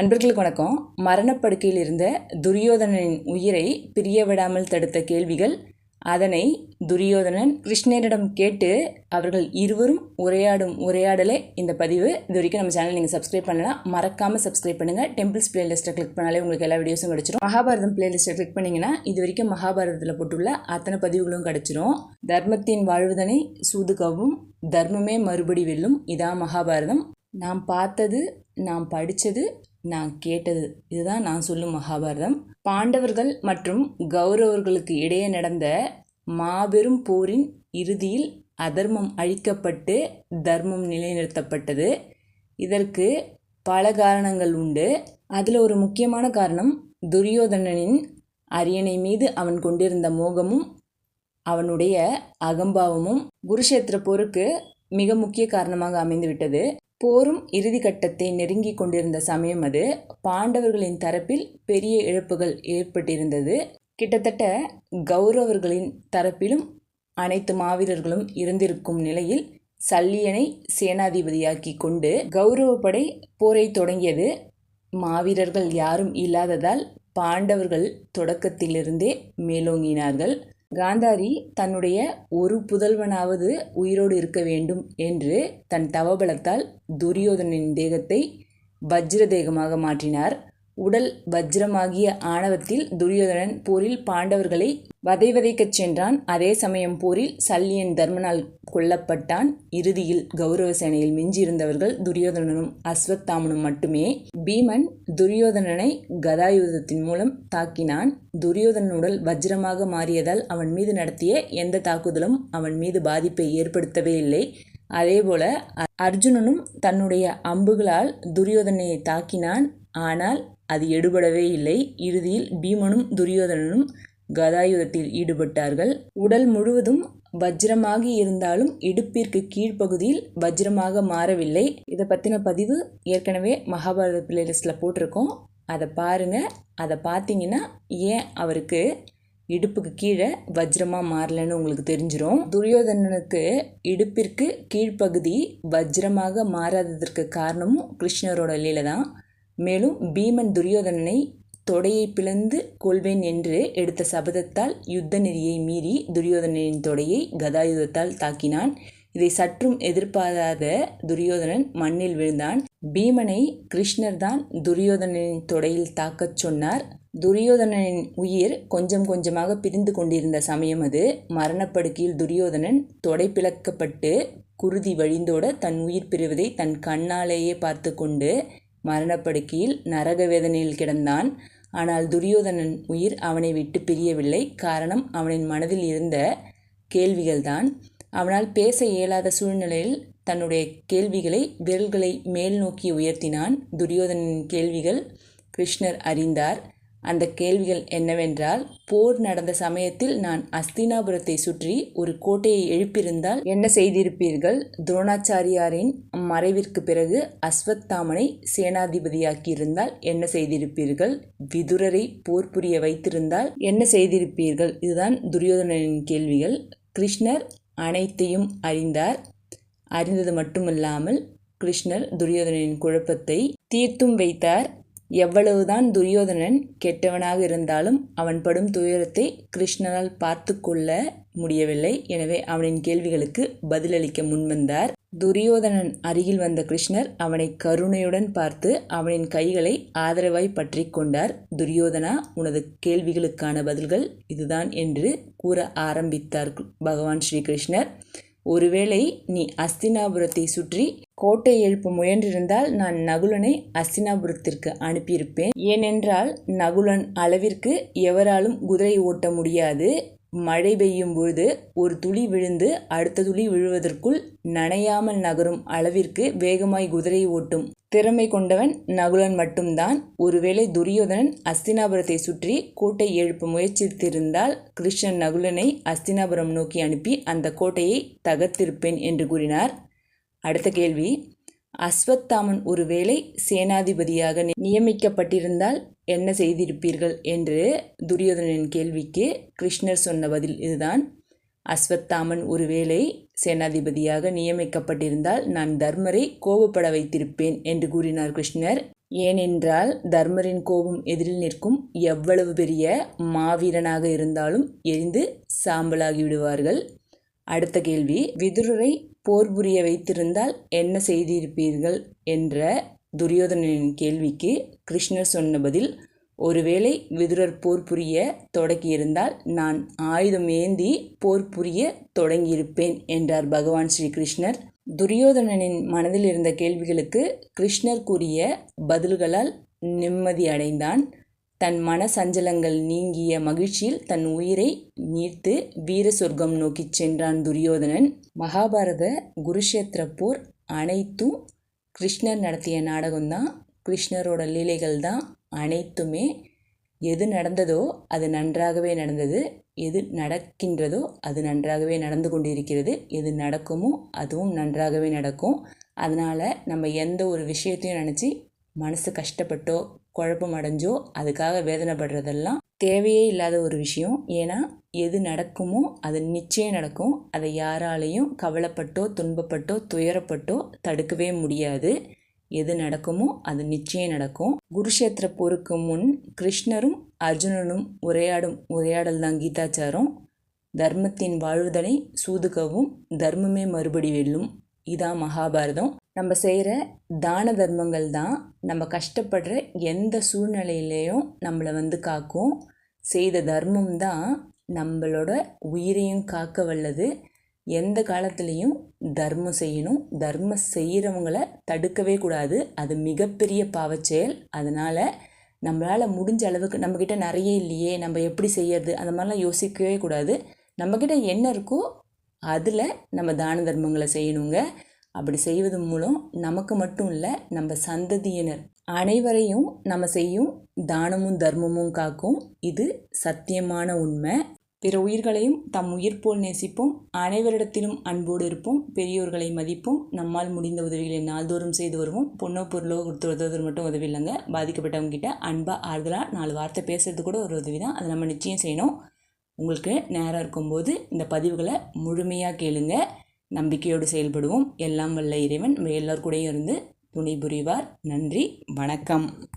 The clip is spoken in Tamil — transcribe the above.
அன்பர்களுக்கு வணக்கம். மரணப்படுக்கையில் இருந்த துரியோதனனின் உயிரை பிரிய விடாமல் தடுத்த கேள்விகள். அதனை துரியோதனன் கிருஷ்ணரிடம் கேட்டு அவர்கள் இருவரும் உரையாடும் உரையாடலே இந்த பதிவு இது வரைக்கும் நம்ம சேனல் நீங்கள் சப்ஸ்கிரைப் பண்ணலாம் மறக்காமல் சப்ஸ்கிரைப் பண்ணுங்கள் டெம்பிள்ஸ் பிளேலிஸ்ட்டை கிளிக் பண்ணாலே உங்களுக்கு எல்லா வீடியோஸும் கிடச்சிரும். மகாபாரதம் பிளேலிஸ்ட்டை கிளிக் பண்ணிங்கன்னா இது வரைக்கும் மகாபாரதத்தில் போட்டுள்ள அத்தனை பதிவுகளும் கிடச்சிரும். தர்மத்தின் வாழ்வுதனை சூதுகவும் தர்மமே மறுபடி வெல்லும். இதான் மகாபாரதம். நாம் பார்த்தது நான் படித்தது நான் கேட்டது. இதுதான் நான் சொல்லும் மகாபாரதம். பாண்டவர்கள் மற்றும் கௌரவர்களுக்கு இடையே நடந்த மாபெரும் போரின் இறுதியில் அதர்மம் அழிக்கப்பட்டு தர்மம் நிலைநிறுத்தப்பட்டது. இதற்கு பல காரணங்கள் உண்டு. அதில் ஒரு முக்கியமான காரணம் துரியோதனனின் அரியணை மீது அவன் கொண்டிருந்த மோகமும் அவனுடைய அகம்பாவமும் குருஷேத்திர போருக்கு மிக முக்கிய காரணமாக அமைந்துவிட்டது. போரும் இறுதி கட்டத்தை நெருங்கி கொண்டிருந்த சமயம் அது. பாண்டவர்களின் தரப்பில் பெரிய இழப்புகள் ஏற்பட்டிருந்தது. கிட்டத்தட்ட கௌரவர்களின் தரப்பிலும் அனைத்து மாவீரர்களும் இருந்திருக்கும் நிலையில் சல்லியனை சேனாதிபதியாக்கி கொண்டு கௌரவப்படை போரை தொடங்கியது. மாவீரர்கள் யாரும் இல்லாததால் பாண்டவர்கள் தொடக்கத்திலிருந்தே மேலோங்கினார்கள். காந்தாரி தன்னுடைய ஒரு புதல்வனாவது உயிரோடு இருக்க வேண்டும் என்று தன் தவபலத்தால் துரியோதனின் தேகத்தை வஜ்ர தேகமாக மாற்றினார். உடல் வஜ்ரமாகிய ஆணவத்தில் துரியோதனன் போரில் பாண்டவர்களை வதை வதைக்கச் சென்றான். அதே சமயம் போரில் சல்லியன் தர்மனால் கொல்லப்பட்டான். இறுதியில் கௌரவ சேனையில் மிஞ்சியிருந்தவர்கள் துரியோதனனும் அஸ்வத்தாமனும் மட்டுமே பீமன் துரியோதனனை கதாயுதத்தின் மூலம் தாக்கினான். துரியோதனன் உடல் வஜ்ரமாக மாறியதால் அவன் மீது நடத்திய எந்த தாக்குதலும் அவன் மீது பாதிப்பை ஏற்படுத்தவே இல்லை. அதேபோல அர்ஜுனனும் தன்னுடைய அம்புகளால் துரியோதனையை தாக்கினான். ஆனால் அது எடுபடவே இல்லை. இறுதியில் பீமனும் துரியோதனனும் கதாயுதத்தில் ஈடுபட்டார்கள். உடல் முழுவதும் வஜ்ரமாக இருந்தாலும் இடுப்பிற்கு கீழ்ப்பகுதியில் வஜ்ரமாக மாறவில்லை. இதை பற்றின பதிவு ஏற்கனவே மகாபாரத பிளேலிஸ்டில் போட்டிருக்கோம். அதை பாருங்கள் அதை பார்த்தீங்கன்னா ஏன் அவருக்கு இடுப்புக்கு கீழே வஜ்ரமாக மாறலன்னு உங்களுக்கு தெரிஞ்சிடும் துரியோதனனுக்கு இடுப்பிற்கு கீழ்ப்பகுதி வஜ்ரமாக மாறாததற்கு காரணமும் கிருஷ்ணரோட லீலை தான் மேலும் பீமன் துரியோதனனை தொடையை பிளந்து கொள்வேன் என்று எடுத்த சபதத்தால் யுத்த நெறியை மீறி துரியோதனனின் தொடையை கதாயுதத்தால் தாக்கினான். இதை சற்றும் எதிர்பாராத துரியோதனன் மண்ணில் விழுந்தான். பீமனை கிருஷ்ணர் தான் துரியோதனனின் தொடையில் தாக்கச் சொன்னார். துரியோதனனின் உயிர் கொஞ்சம் கொஞ்சமாக பிரிந்து கொண்டிருந்த சமயம் அது. மரணப்படுக்கையில் துரியோதனன் தொடை பிளக்கப்பட்டு குருதி வழிந்தோட தன் உயிர் பிரிவதை தன் கண்ணாலேயே பார்த்து கொண்டு மரணப்படுக்கையில் நரக வேதனையில் கிடந்தான். ஆனால் துரியோதனன் உயிர் அவனை விட்டு பிரியவில்லை. காரணம் அவனின் மனதில் இருந்த கேள்விகள்தான். அவனால் பேச இயலாத சூழ்நிலையில் தன்னுடைய கேள்விகளை விரல்களை மேல் நோக்கி உயர்த்தினான் துரியோதனின் கேள்விகள் கிருஷ்ணர் அறிந்தார். அந்த கேள்விகள் என்னவென்றால் போர் நடந்த சமயத்தில் நான் அஸ்தினாபுரத்தை சுற்றி ஒரு கோட்டையை எழுப்பியிருந்தால் என்ன செய்திருப்பீர்கள்? துரோணாச்சாரியாரின் மறைவிற்கு பிறகு அஸ்வத்தாமனை சேனாதிபதியாக்கியிருந்தால் என்ன செய்திருப்பீர்கள்? விதுரரை போர் புரிய வைத்திருந்தால் என்ன செய்திருப்பீர்கள்? இதுதான் துரியோதனனின் கேள்விகள். கிருஷ்ணர் அனைத்தையும் அறிந்தார். அறிந்தது மட்டுமல்லாமல் கிருஷ்ணர் துரியோதனின் குழப்பத்தை தீர்த்தும் வைத்தார். எவ்வளவுதான் துரியோதனன் கெட்டவனாக இருந்தாலும் அவன் படும் துயரத்தை கிருஷ்ணனால் பார்த்து கொள்ள முடியவில்லை. எனவே அவனின் கேள்விகளுக்கு பதிலளிக்க முன்வந்தார். துரியோதனன் அருகில் வந்த கிருஷ்ணர் அவனை கருணையுடன் பார்த்து அவனின் கைகளை ஆதரவாய் பற்றி கொண்டார். துரியோதனா உனது கேள்விகளுக்கான பதில்கள் இதுதான் என்று கூற ஆரம்பித்தார் பகவான் ஸ்ரீகிருஷ்ணர் ஒருவேளை நீ அஸ்தினாபுரத்தை சுற்றி கோட்டை எழுப்ப முயன்றிருந்தால் நான் நகுலனை அஸ்தினாபுரத்திற்கு அனுப்பியிருப்பேன். ஏனென்றால் நகுலன் அளவிற்கு எவராலும் குதிரை ஓட்ட முடியாது. மழை பெய்யும் பொழுது ஒரு துளி விழுந்து அடுத்த துளி விழுவதற்குள் நனையாமல் நகரும் அளவிற்கு வேகமாய் குதிரை ஓட்டும். திறமை கொண்டவன் நகுலன் மட்டும்தான். ஒருவேளை துரியோதனன் அஸ்தினாபுரத்தை சுற்றி கோட்டை எழுப்ப முயற்சித்திருந்தால் கிருஷ்ணன் நகுலனை அஸ்தினாபுரம் நோக்கி அனுப்பி அந்த கோட்டையை தகர்த்திருப்பேன் என்று கூறினார். அடுத்த கேள்வி. அஸ்வத்தாமன் ஒருவேளை சேனாதிபதியாக நியமிக்கப்பட்டிருந்தால் என்ன செய்திருப்பீர்கள் என்று துரியோதனன் கேள்விக்கு கிருஷ்ணர் சொன்ன பதில் இதுதான். அஸ்வத்தாமன் ஒருவேளை சேனாதிபதியாக நியமிக்கப்பட்டிருந்தால் நான் தர்மரை கோபப்பட வைத்திருப்பேன் என்று கூறினார் கிருஷ்ணர். ஏனென்றால் தர்மரின் கோபம் எதிரில் நிற்கும் எவ்வளவு பெரிய மாவீரனாக இருந்தாலும் எரிந்து சாம்பலாகி விடுவார்கள். அடுத்த கேள்வி. விதுரரை போர் புரிய வைத்திருந்தால் என்ன செய்திருப்பீர்கள்? என்ற துரியோதனனின் கேள்விக்கு கிருஷ்ணர் சொன்ன பதில் ஒருவேளை விதுரர் போர் புரிய தொடங்கியிருந்தால் நான் ஆயுதம் ஏந்தி போர் புரிய தொடங்கியிருப்பேன் என்றார் பகவான் ஸ்ரீ கிருஷ்ணர். துரியோதனனின் மனதில் இருந்த கேள்விகளுக்கு கிருஷ்ணர் கூறிய பதில்களால் நிம்மதி அடைந்தான். தன் மன சஞ்சலங்கள் நீங்கிய மகிழ்ச்சியில் தன் உயிரை நீர்த்து வீர சொர்க்கம் நோக்கிச் சென்றான் துரியோதனன். மகாபாரத குருஷேத்திர போர் அனைத்தும் கிருஷ்ணர் நடத்திய நாடகம்தான். கிருஷ்ணரோட லீலைகள் தான் அனைத்துமே. எது நடந்ததோ அது நன்றாகவே நடந்தது. எது நடக்கின்றதோ அது நன்றாகவே நடந்து கொண்டிருக்கிறது. எது நடக்குமோ அதுவும் நன்றாகவே நடக்கும். அதனால் நம்ம எந்த ஒரு விஷயத்தையும் நினச்சி மனசு கஷ்டப்பட்டோ குழப்பம் அடைஞ்சோ அதுக்காக வேதனைப்படுறதெல்லாம் தேவையே இல்லாத ஒரு விஷயம். ஏன்னா எது நடக்குமோ அது நிச்சயம் நடக்கும். அதை யாராலையும் கவலைப்பட்டோ துன்பப்பட்டோ துயரப்பட்டோ தடுக்கவே முடியாது. எது நடக்குமோ அது நிச்சயம் நடக்கும். குருஷேத்திர போருக்கு முன் கிருஷ்ணரும் அர்ஜுனனும் உரையாடும் உரையாடல் தான் கீதாச்சாரம். தர்மத்தின் வாழ்வுதலை சூதுகவும் தர்மமே மறுபடி வெல்லும். இதான் மகாபாரதம். நம்ம செய்கிற தான தர்மங்கள் தான் நம்ம கஷ்டப்படுற எந்த சூழ்நிலையிலையும் நம்மளை வந்து காக்கும். செய்த தர்மம் தான் நம்மளோட உயிரையும் காக்க வல்லது. எந்த காலத்துலேயும் தர்மம் செய்யணும். தர்மம் செய்கிறவங்கள தடுக்கவே கூடாது. அது மிகப்பெரிய பாவச்செயல். அதனால் நம்மளால் முடிஞ்ச அளவுக்கு நம்மக்கிட்ட நிறைய இல்லையே நம்ம எப்படி செய்யறது? அந்த மாதிரிலாம் யோசிக்கவே கூடாது. நம்மக்கிட்ட என்ன இருக்கோ அதில் நம்ம தான தர்மங்களை செய்யணுங்க. அப்படி செய்வது மூலம் நமக்கு மட்டும் இல்லை நம்ம சந்ததியினர் அனைவரையும் நம்ம செய்யும் தானமும் தர்மமும் காக்கும். இது சத்தியமான உண்மை. பிற உயிர்களையும் தம் உயிர் போல் நேசிப்போம். அனைவரிடத்திலும் அன்போடு இருப்போம். பெரியோர்களை மதிப்போம். நம்மால் முடிந்த உதவிகளை நாள்தோறும் செய்து வருவோம். பொண்ணோ பொருளோ கொடுத்து உதவுறது மட்டும் உதவி இல்லைங்க. பாதிக்கப்பட்டவங்க கிட்ட அன்பாக ஆறுதலாக நாலு வார்த்தை பேசுறது கூட ஒரு உதவி தான் அதை நம்ம நிச்சயம் செய்யணும். உங்களுக்கு நேரம் இருக்கும்போது இந்த பதிவுகளை முழுமையாக கேளுங்கள் நம்பிக்கையோடு செயல்படுவோம். எல்லாம் வல்ல இறைவன். நம்ம எல்லோர் கூடயும் இருந்து துணை புரிவார். நன்றி. வணக்கம்.